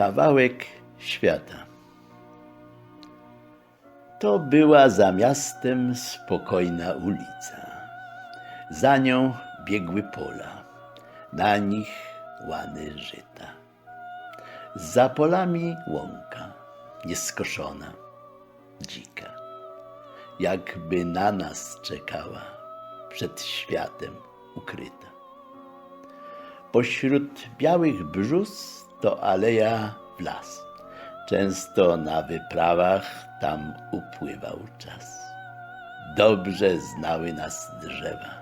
Kawałek świata. To była za miastem spokojna ulica. Za nią biegły pola, na nich łany żyta. Za polami łąka, nieskoszona, dzika, jakby na nas czekała, przed światem ukryta. Pośród białych brzus to aleja w las. Często na wyprawach tam upływał czas. Dobrze znały nas drzewa.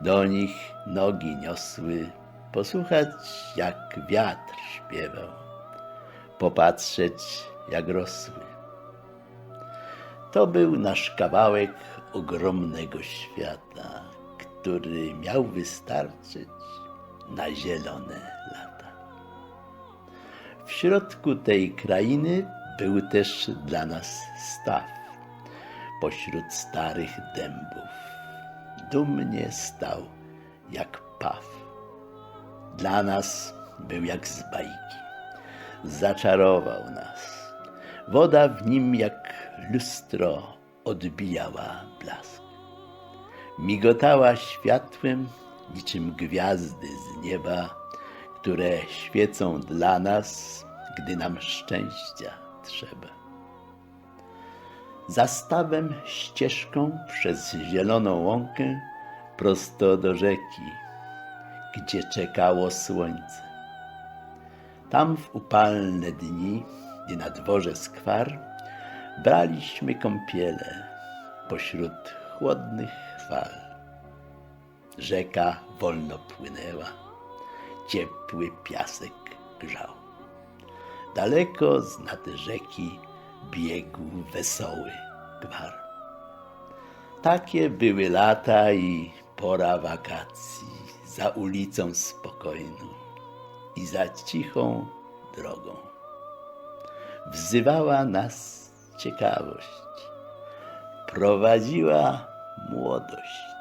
Do nich nogi niosły, posłuchać jak wiatr śpiewał, popatrzeć jak rosły. To był nasz kawałek ogromnego świata, który miał wystarczyć na zielone lata. W środku tej krainy był też dla nas staw. Pośród starych dębów dumnie stał jak paw. Dla nas był jak z bajki. Zaczarował nas. Woda w nim jak lustro odbijała blask. Migotała światłem niczym gwiazdy z nieba, które świecą dla nas, gdy nam szczęścia trzeba. Za stawem ścieżką przez zieloną łąkę prosto do rzeki, gdzie czekało słońce. Tam w upalne dni, gdy na dworze skwar, braliśmy kąpiele pośród chłodnych fal. Rzeka wolno płynęła, ciepły piasek grzał. Daleko z nad rzeki biegł wesoły gwar. Takie były lata i pora wakacji za ulicą spokojną i za cichą drogą. Wzywała nas ciekawość, prowadziła młodość.